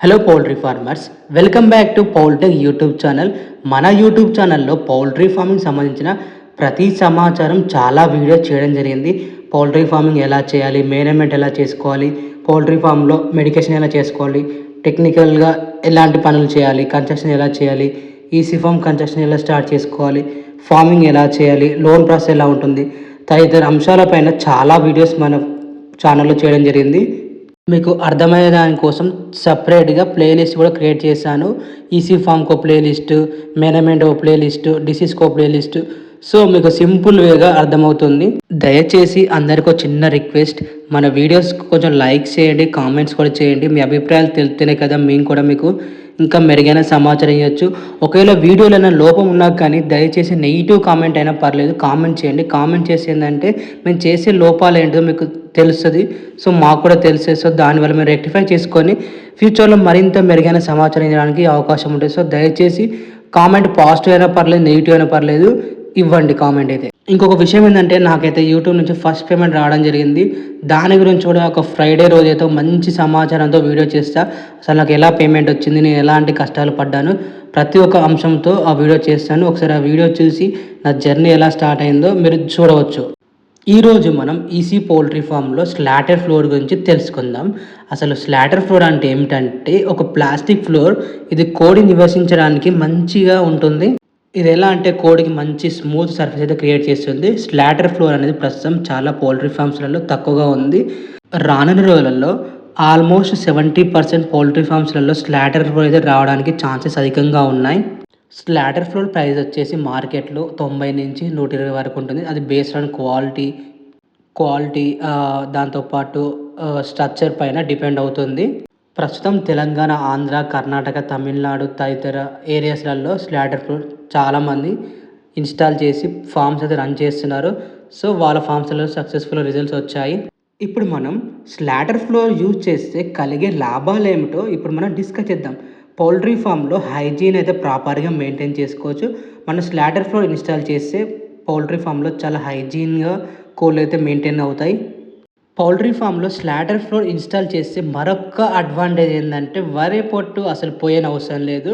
Hello poultry farmers welcome back to Poultech YouTube channel మన YouTube ఛానల్లో poultry farming సంబంధించిన ప్రతి సమాచారం చాలా వీడియోస్ చేయడం జరిగింది. పౌల్ట్రీ ఫార్మింగ్ ఎలా చేయాలి? మేనేజ్మెంట్ ఎలా చేసుకోవాలి? పౌల్ట్రీ ఫామ్లో మెడికేషన్ ఎలా చేసుకోవాలి? టెక్నికల్గా ఎలాంటి పనులు చేయాలి? కన్స్ట్రక్షన్ ఎలా చేయాలి? ఈసీ ఫామ్ కన్స్ట్రక్షన్ ఎలా స్టార్ట్ చేసుకోవాలి? ఫార్మింగ్ ఎలా చేయాలి? లోన్ ప్రాసెస్ ఎలా ఉంటుంది? తదితర అంశాలపైన చాలా వీడియోస్ మన ఛానల్లో చేయడం జరిగింది. మీకు అర్థమయ్యే దానికోసం సపరేట్గా ప్లేలిస్ట్ కూడా క్రియేట్ చేశాను. ఈసీ ఫామ్కో ప్లేలిస్ట్ మేనమెంట్ ఓ ప్లేలిస్ట్ డిసీజ్కో ప్లేలిస్ట్. సో మీకు సింపుల్ వేగా అర్థమవుతుంది. దయచేసి అందరికీ చిన్న రిక్వెస్ట్. మన వీడియోస్ కొంచెం లైక్ చేయండి కామెంట్స్ కూడా చేయండి. మీ అభిప్రాయాలు తెలుస్తేనే కదా మేము కూడా మీకు ఇంకా మెరుగైన సమాచారం ఇవ్వచ్చు. ఒకవేళ వీడియోలో ఏమైనా లోపం ఉన్నా కానీ దయచేసి నెగిటివ్ కామెంట్ అయినా పర్లేదు. కామెంట్ చేయండి. కామెంట్ చేసి ఏంటంటే మేము చేసే లోపాలు ఏంటో మీకు తెలుస్తుంది. సో మాకు కూడా తెలిసే సో దానివల్ల మేము రెక్టిఫై చేసుకొని ఫ్యూచర్లో మరింత మెరుగైన సమాచారం ఇవ్వడానికి అవకాశం ఉంటుంది. సో దయచేసి కామెంట్ పాజిటివ్ అయినా పర్లేదు నెగిటివ్ అయినా పర్లేదు ఇవ్వండి కామెంట్ అయితే. ఇంకొక విషయం ఏంటంటే నాకైతే యూట్యూబ్ నుంచి ఫస్ట్ పేమెంట్ రావడం జరిగింది. దాని గురించి కూడా ఒక ఫ్రైడే రోజు అయితే మంచి సమాచారంతో వీడియో చేస్తా. అసలు నాకు ఎలా పేమెంట్ వచ్చింది నేను ఎలాంటి కష్టాలు పడ్డాను ప్రతి ఒక్క అంశంతో ఆ వీడియో చేస్తాను. ఒకసారి ఆ వీడియో చూసి నా జర్నీ ఎలా స్టార్ట్ అయిందో మీరు చూడవచ్చు. ఈరోజు మనం ఈసీ పౌల్ట్రీ ఫామ్లో స్లాటర్ ఫ్లోర్ గురించి తెలుసుకుందాం. అసలు స్లాటర్ ఫ్లోర్ అంటే ఏమిటంటే ఒక ప్లాస్టిక్ ఫ్లోర్ ఇది కోడి నివసించడానికి మంచిగా ఉంటుంది. ఇది ఎలా అంటే కోడికి మంచి స్మూత్ సర్ఫేస్ అయితే క్రియేట్ చేస్తుంది. స్లాటర్ ఫ్లోర్ అనేది ప్రస్తుతం చాలా పౌల్ట్రీ ఫామ్స్లలో తక్కువగా ఉంది. రానున్న రోజులలో ఆల్మోస్ట్ సెవెంటీ పర్సెంట్ పౌల్ట్రీ ఫామ్స్లలో స్లాటర్ ఫ్లోర్ అయితే రావడానికి ఛాన్సెస్ అధికంగా ఉన్నాయి. స్లాటర్ ఫ్లోర్ ప్రైస్ వచ్చేసి మార్కెట్లో తొంభై నుంచి నూట ఇరవై వరకు ఉంటుంది. అది బేస్డ్ ఆన్ క్వాలిటీ క్వాలిటీ దాంతోపాటు స్ట్రక్చర్ పైన డిపెండ్ అవుతుంది. ప్రస్తుతం తెలంగాణ ఆంధ్ర కర్ణాటక తమిళనాడు తదితర ఏరియాస్లలో స్లాటర్ ఫ్లోర్ చాలామంది ఇన్స్టాల్ చేసి ఫామ్స్ అయితే రన్ చేస్తున్నారు. సో వాళ్ళ ఫామ్స్లలో సక్సెస్ఫుల్ రిజల్ట్స్ వచ్చాయి. ఇప్పుడు మనం స్లాటర్ ఫ్లోర్ యూజ్ చేస్తే కలిగే లాభాలు ఏమిటో ఇప్పుడు మనం డిస్కస్ చేద్దాం. పౌల్ట్రీ ఫామ్లో హైజీన్ అయితే ప్రాపర్గా మెయింటైన్ చేసుకోవచ్చు. మనం స్లాటర్ ఫ్లోర్ ఇన్స్టాల్ చేస్తే పౌల్ట్రీ ఫామ్లో చాలా హైజీన్గా కోళ్ళు అయితే మెయింటైన్ అవుతాయి. పౌల్ట్రీ ఫామ్లో స్లాటర్ ఫ్లోర్ ఇన్స్టాల్ చేస్తే మరొక అడ్వాంటేజ్ ఏంటంటే వరి పొట్టు అసలు పోయని అవసరం లేదు.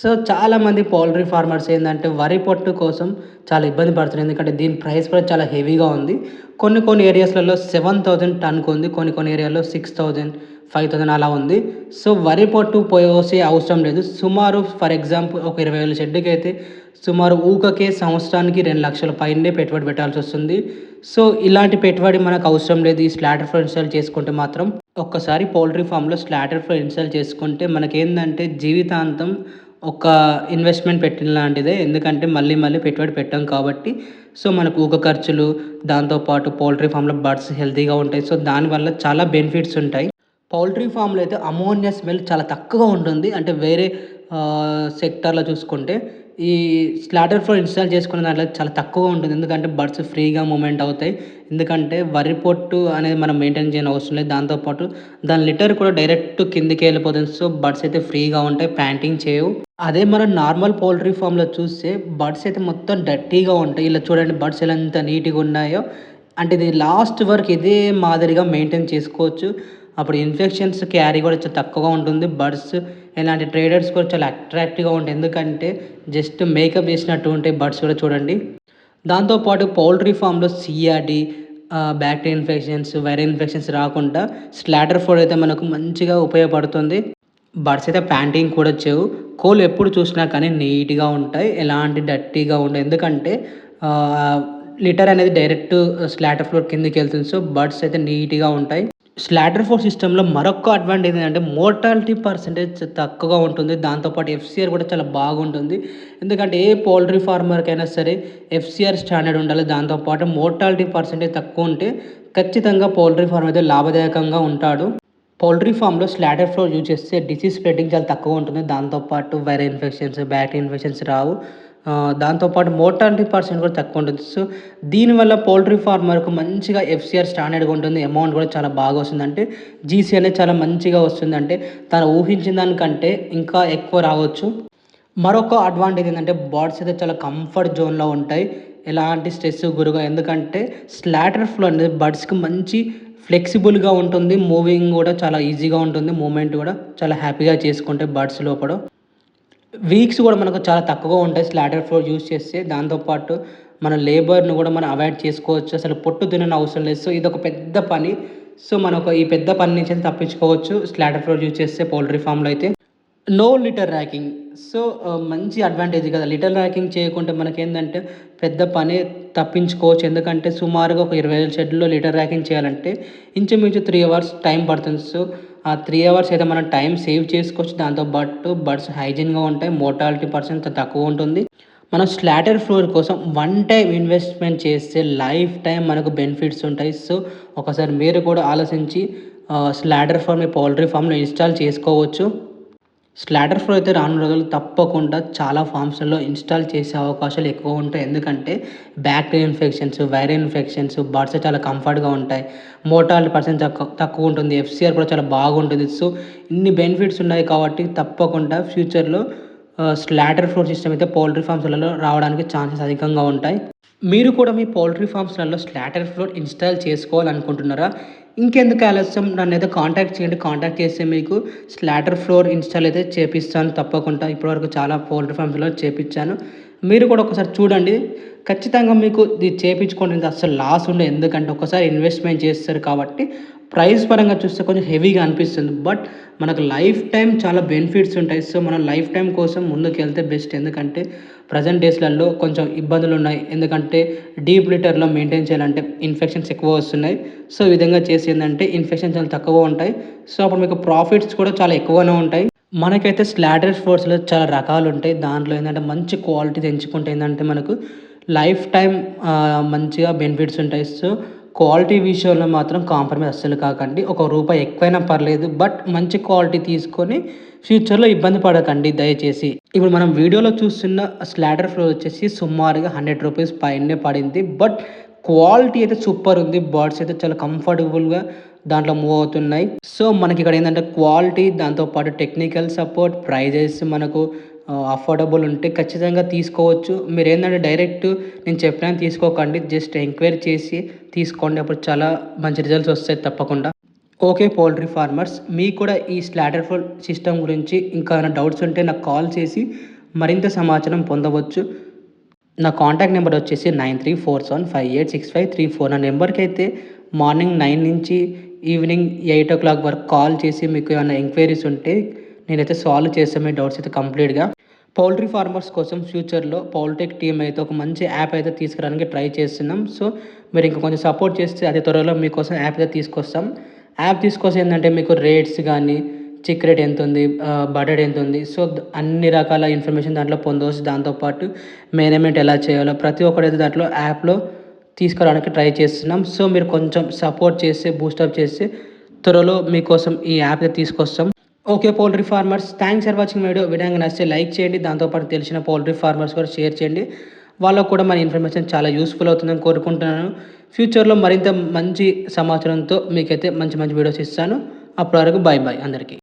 సో చాలామంది పౌల్ట్రీ ఫార్మర్స్ ఏంటంటే వరి పొట్టు కోసం చాలా ఇబ్బంది పడుతున్నారు. ఎందుకంటే దీని ప్రైస్ కూడా చాలా హెవీగా ఉంది. కొన్ని కొన్ని ఏరియాస్లలో సెవెన్ థౌజండ్ టన్కు ఉంది. కొన్ని కొన్ని ఏరియాలో సిక్స్ థౌజండ్ ఫైవ్ థౌసండ్ అలా ఉంది. సో వరి పొట్టు పోసే అవసరం లేదు. సుమారు ఫర్ ఎగ్జాంపుల్ ఒక ఇరవై వేల షెడ్కి అయితే సుమారు ఊకకే సంవత్సరానికి రెండు లక్షల పైనే పెట్టుబడి పెట్టాల్సి వస్తుంది. సో ఇలాంటి పెట్టుబడి మనకు అవసరం లేదు. ఈ స్లాటర్ ఫ్లో ఇన్స్టాల్ చేసుకుంటే మాత్రం ఒక్కసారి పౌల్ట్రీ ఫామ్లో స్లాటర్ ఫ్లో ఇన్స్టాల్ చేసుకుంటే మనకేందంటే జీవితాంతం ఒక ఇన్వెస్ట్మెంట్ పెట్టిన లాంటిదే. ఎందుకంటే మళ్ళీ మళ్ళీ పెట్టుబడి పెట్టాం కాబట్టి. సో మనకు ఊక ఖర్చులు దాంతోపాటు పౌల్ట్రీ ఫామ్లో బర్డ్స్ హెల్తీగా ఉంటాయి. సో దానివల్ల చాలా బెనిఫిట్స్ ఉంటాయి. పౌల్ట్రీ ఫామ్లో అయితే అమోనియా స్మెల్ చాలా తక్కువగా ఉంటుంది. అంటే వేరే సెక్టార్లో చూసుకుంటే ఈ స్లాటర్ ఫ్లోర్ ఇన్స్టాల్ చేసుకునే దాంట్లో చాలా తక్కువగా ఉంటుంది. ఎందుకంటే బర్డ్స్ ఫ్రీగా మూమెంట్ అవుతాయి. ఎందుకంటే వరి పొట్టు అనేది మనం మెయింటైన్ చేయని అవసరం లేదు. దాంతోపాటు దాని లిటర్ కూడా డైరెక్ట్ కిందికి వెళ్ళిపోతుంది. సో బర్డ్స్ అయితే ఫ్రీగా ఉంటాయి. ప్యాంటింగ్ చేయవు. అదే మనం నార్మల్ పౌల్ట్రీ ఫామ్లో చూస్తే బర్డ్స్ అయితే మొత్తం డర్టీగా ఉంటాయి. ఇలా చూడండి బర్డ్స్ ఎలా ఎంత నీట్గా ఉన్నాయో. అంటే ఇది లాస్ట్ వరకు ఇదే మాదిరిగా మెయింటైన్ చేసుకోవచ్చు. అప్పుడు ఇన్ఫెక్షన్స్ క్యారీ కూడా చాలా తక్కువగా ఉంటుంది. బర్డ్స్ ఇలాంటి ట్రేడర్స్ కూడా చాలా అట్రాక్టివ్గా ఉంటాయి. ఎందుకంటే జస్ట్ మేకప్ చేసినట్టు ఉంటాయి బర్డ్స్ కూడా చూడండి. దాంతోపాటు పౌల్ట్రీ ఫామ్లో CRD bacteria infections viral infections రాకుండా స్లాటర్ ఫుడ్ అయితే మనకు మంచిగా ఉపయోగపడుతుంది. బర్డ్స్ అయితే ప్యాంటింగ్ కూడా వచ్చేవు. కోళ్ళు ఎప్పుడు చూసినా కానీ నీట్గా ఉంటాయి. ఎలాంటి డర్టీగా ఉండవు. ఎందుకంటే లిటర్ అనేది డైరెక్ట్ స్లాటర్ ఫ్లోర్ కిందకి వెళ్తుంది. సో బర్డ్స్ అయితే నీట్గా ఉంటాయి. స్లాటర్ ఫోర్ సిస్టంలో మరొక అడ్వాంటేజ్ ఏంటంటే మోర్టాలిటీ పర్సంటేజ్ తక్కువగా ఉంటుంది. దాంతోపాటు ఎఫ్సిఆర్ కూడా చాలా బాగుంటుంది. ఎందుకంటే ఏ పౌల్ట్రీ ఫార్మర్కైనా సరే ఎఫ్సిఆర్ స్టాండర్డ్ ఉండాలి. దాంతోపాటు మోర్టాలిటీ పర్సంటేజ్ తక్కువ ఉంటే ఖచ్చితంగా పౌల్ట్రీ ఫార్మ్ అయితే లాభదాయకంగా ఉంటాడు. పౌల్ట్రీ ఫామ్లో స్లాటర్ ఫ్లోర్ యూజ్ చేస్తే డిసీజ్ స్ప్రెడ్డింగ్ చాలా తక్కువ ఉంటుంది. దాంతోపాటు వైరల్ ఇన్ఫెక్షన్స్ బ్యాక్టీరియా ఇన్ఫెక్షన్స్ రావు. దాంతోపాటు మోర్టాలిటీ పర్సెంట్ కూడా తక్కువ ఉంటుంది. సో దీనివల్ల పౌల్ట్రీ ఫార్మర్కు మంచిగా ఎఫ్సిఆర్ స్టాండర్డ్గా ఉంటుంది. అమౌంట్ కూడా చాలా బాగా వస్తుంది. అంటే జీసీ అనేది చాలా మంచిగా వస్తుంది. అంటే తను ఊహించిన దానికంటే ఇంకా ఎక్కువ రావచ్చు. మరొక అడ్వాంటేజ్ ఏంటంటే బర్డ్స్ అయితే చాలా కంఫర్ట్ జోన్లో ఉంటాయి. ఎలాంటి స్ట్రెస్ గురుగా ఎందుకంటే స్లాటర్ ఫ్లో అనేది బర్డ్స్కి మంచి ఫ్లెక్సిబుల్గా ఉంటుంది. మూవింగ్ కూడా చాలా ఈజీగా ఉంటుంది. మూమెంట్ కూడా చాలా హ్యాపీగా చేసుకుంటే బర్డ్స్ లోపల. వీక్స్ కూడా మనకు చాలా తక్కువగా ఉంటాయి. స్లాటర్ ఫ్లోర్ యూస్ చేస్తే దాంతోపాటు మన లేబర్ను కూడా మనం అవాయిడ్ చేసుకోవచ్చు. అసలు పొట్టు తినని అవసరం లేదు. సో ఇది ఒక పెద్ద పని. సో మనకు ఈ పెద్ద పని నుంచి అయితే తప్పించుకోవచ్చు. స్లాటర్ ఫ్లోర్ యూజ్ చేస్తే పౌల్ట్రీ ఫామ్లో అయితే. No litter raking. సో మంచి అడ్వాంటేజ్ కదా. లిటర్ ర్యాకింగ్ చేయకుంటే మనకేంటంటే పెద్ద పని తప్పించుకోవచ్చు. ఎందుకంటే సుమారుగా ఒక ఇరవై వేల షెడ్లో లిటర్ ర్యాకింగ్ చేయాలంటే ఇంచుమించు త్రీ అవర్స్ టైం పడుతుంది. సో ఆ త్రీ అవర్స్ అయితే మనం టైం సేవ్ చేసుకోవచ్చు దాంతోపాటు బర్డ్స్ హైజీన్గా ఉంటాయి. మోటాలిటీ పర్సెంట్ తక్కువ ఉంటుంది. మనం స్లాటర్ ఫ్లోర్ కోసం వన్ టైం ఇన్వెస్ట్మెంట్ చేస్తే లైఫ్ టైం మనకు బెనిఫిట్స్ ఉంటాయి. సో ఒకసారి మీరు కూడా ఆలోచించి స్లాటర్ ఫామ్ మీ పౌల్ట్రీ ఫామ్లో ఇన్స్టాల్ చేసుకోవచ్చు. స్లాటర్ ఫ్లో అయితే రాను రోజులు తప్పకుండా చాలా ఫామ్స్లలో ఇన్స్టాల్ చేసే అవకాశాలు ఎక్కువ ఉంటాయి. ఎందుకంటే bacterial infections viral infections birds చాలా కంఫర్ట్గా ఉంటాయి. మోటాలిటీ పర్సెంట్ తక్కువ ఉంటుంది. ఎఫ్సిఆర్ కూడా చాలా బాగుంటుంది. సో ఇన్ని బెనిఫిట్స్ ఉన్నాయి కాబట్టి తప్పకుండా ఫ్యూచర్లో స్లాటర్ ఫ్లోర్ సిస్టమ్ అయితే పౌల్ట్రీ ఫామ్స్లలో రావడానికి ఛాన్సెస్ అధికంగా ఉంటాయి. మీరు కూడా మీ పౌల్ట్రీ ఫామ్స్లలో స్లాటర్ ఫ్లోర్ ఇన్స్టాల్ చేసుకోవాలనుకుంటున్నారా? ఇంకెందుకు ఆలస్యం? నన్ను అయితే కాంటాక్ట్ చేయండి కాంటాక్ట్ చేస్తే మీకు స్లాటర్ ఫ్లోర్ ఇన్స్టాల్ అయితే చేపిస్తాను తప్పకుండా. ఇప్పటివరకు చాలా పౌల్ట్రీ ఫామ్స్లో చేపించాను మీరు కూడా ఒకసారి చూడండి. ఖచ్చితంగా మీకు ఇది చేయించుకోండి అసలు లాస్ ఉండే ఎందుకంటే ఒకసారి ఇన్వెస్ట్మెంట్ చేస్తారు కాబట్టి ప్రైస్ పరంగా చూస్తే కొంచెం హెవీగా అనిపిస్తుంది. బట్ మనకు లైఫ్ టైం చాలా బెనిఫిట్స్ ఉంటాయి. సో మనం లైఫ్ టైం కోసం ముందుకు వెళ్తే బెస్ట్. ఎందుకంటే ప్రజెంట్ డేస్లలో కొంచెం ఇబ్బందులు ఉన్నాయి. ఎందుకంటే డీప్ లిటర్లో మెయింటైన్ చేయాలంటే ఇన్ఫెక్షన్స్ ఎక్కువ వస్తున్నాయి. సో ఈ విధంగా చేసి ఏంటంటే ఇన్ఫెక్షన్స్ చాలా తక్కువ ఉంటాయి. సో అప్పుడు మీకు ప్రాఫిట్స్ కూడా చాలా ఎక్కువనే ఉంటాయి. మనకైతే స్లాటర్ స్పోర్ట్స్లో చాలా రకాలు ఉంటాయి. దాంట్లో ఏంటంటే మంచి క్వాలిటీ ఎంచుకుంటే ఏంటంటే మనకు లైఫ్ టైం మంచిగా బెనిఫిట్స్ ఉంటాయి. సో క్వాలిటీ విషయంలో మాత్రం కాంప్రమైజ్ అస్సలు కాకండి. ఒక రూపాయి ఎక్కువైనా పర్లేదు బట్ మంచి క్వాలిటీ తీసుకొని ఫ్యూచర్లో ఇబ్బంది పడకండి దయచేసి. ఇప్పుడు మనం వీడియోలో చూస్తున్న స్లాటర్ ఫ్లోర్ వచ్చేసి సుమారుగా హండ్రెడ్ రూపీస్ పైనే పడింది. బట్ క్వాలిటీ అయితే సూపర్ ఉంది. బర్డ్స్ అయితే చాలా కంఫర్టబుల్గా దాంట్లో మూవ్ అవుతున్నాయి. సో మనకి ఇక్కడ ఏంటంటే క్వాలిటీ దాంతోపాటు టెక్నికల్ సపోర్ట్ ప్రైజెస్ మనకు అఫోర్డబుల్ ఉంటే ఖచ్చితంగా తీసుకోవచ్చు. మీరు ఏంటంటే డైరెక్ట్ నేను చెప్పినా తీసుకోకండి. జస్ట్ ఎంక్వైరీ చేసి తీసుకోండి. అప్పుడు చాలా మంచి రిజల్ట్స్ వస్తాయి తప్పకుండా. ఓకే పౌల్ట్రీ ఫార్మర్స్ మీకు కూడా ఈ స్లాటర్ ఫుల్ సిస్టమ్ గురించి ఇంకా ఏమైనా డౌట్స్ ఉంటే నాకు కాల్ చేసి మరింత సమాచారం పొందవచ్చు. నా కాంటాక్ట్ నెంబర్ వచ్చేసి nine three four seven five eight six five three four. నా నెంబర్కి అయితే మార్నింగ్ నైన్ నుంచి ఈవినింగ్ ఎయిట్ ఓ క్లాక్ వరకు కాల్ చేసి మీకు ఏమైనా ఎంక్వైరీస్ ఉంటే నేనైతే సాల్వ్ చేస్తాను. మీ డౌట్స్ అయితే కంప్లీట్గా పౌల్ట్రీ ఫార్మర్స్ కోసం ఫ్యూచర్లో పౌల్టెక్ టీమ్ అయితే ఒక మంచి యాప్ అయితే తీసుకురావడానికి ట్రై చేస్తున్నాం. సో మీరు ఇంకా కొంచెం సపోర్ట్ చేస్తే అతి త్వరలో మీకోసం యాప్ అయితే తీసుకొస్తాం. యాప్ తీసుకొస్తే ఏంటంటే మీకు రేట్స్ కానీ చిక్ రేట్ ఎంత ఉంది బడ్జెట్ ఎంత ఉంది సో అన్ని రకాల ఇన్ఫర్మేషన్ దాంట్లో పొందవచ్చు. దాంతోపాటు మేనేజ్మెంట్ ఎలా చేయాలో ప్రతి ఒక్కరైతే దాంట్లో యాప్లో తీసుకురావడానికి ట్రై చేస్తున్నాం. సో మీరు కొంచెం సపోర్ట్ చేస్తే బూస్టప్ చేస్తే త్వరలో మీకోసం ఈ యాప్ అయితే తీసుకొస్తాం. Okay poultry farmers thanks for watching video విధంగా నచ్చితే లైక్ చేయండి. దాంతోపాటు తెలిసిన పౌల్ట్రీ ఫార్మర్స్ కూడా షేర్ చేయండి. వాళ్ళకు కూడా మన ఇన్ఫర్మేషన్ చాలా యూస్ఫుల్ అవుతుందని కోరుకుంటున్నాను. ఫ్యూచర్లో మరింత మంచి సమాచారంతో మీకైతే మంచి మంచి వీడియోస్ ఇస్తాను. అప్పటి వరకు బాయ్ బాయ్ అందరికీ.